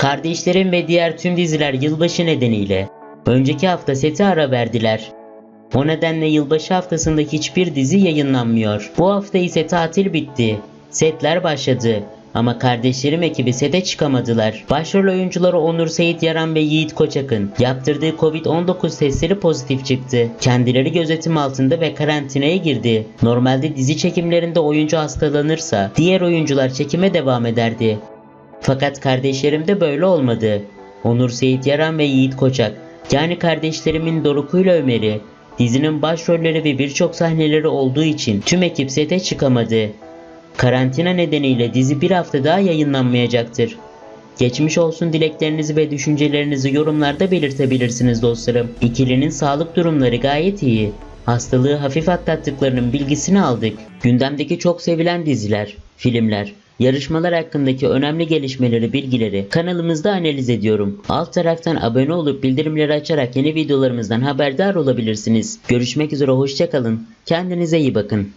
Kardeşlerim ve diğer tüm diziler yılbaşı nedeniyle önceki hafta sete ara verdiler. O nedenle yılbaşı haftasında hiçbir dizi yayınlanmıyor. Bu hafta ise tatil bitti. Setler başladı. Ama kardeşlerim ekibi sete çıkamadılar. Başrol oyuncuları Onur Seyit Yaran ve Yiğit Koçak'ın yaptırdığı Covid-19 testleri pozitif çıktı. Kendileri gözetim altında ve karantinaya girdi. Normalde dizi çekimlerinde oyuncu hastalanırsa diğer oyuncular çekime devam ederdi. Fakat kardeşlerim de böyle olmadı. Onur Seyit Yaran ve Yiğit Koçak yani kardeşlerimin Doruk'u ile Ömer'i dizinin başrolleri ve birçok sahneleri olduğu için tüm ekip sete çıkamadı. Karantina nedeniyle dizi bir hafta daha yayınlanmayacaktır. Geçmiş olsun dileklerinizi ve düşüncelerinizi yorumlarda belirtebilirsiniz dostlarım. İkilinin sağlık durumları gayet iyi. Hastalığı hafif atlattıklarının bilgisini aldık. Gündemdeki çok sevilen diziler, filmler, yarışmalar hakkındaki önemli gelişmeleri, bilgileri kanalımızda analiz ediyorum. Alt taraftan abone olup bildirimleri açarak yeni videolarımızdan haberdar olabilirsiniz. Görüşmek üzere hoşçakalın. Kendinize iyi bakın.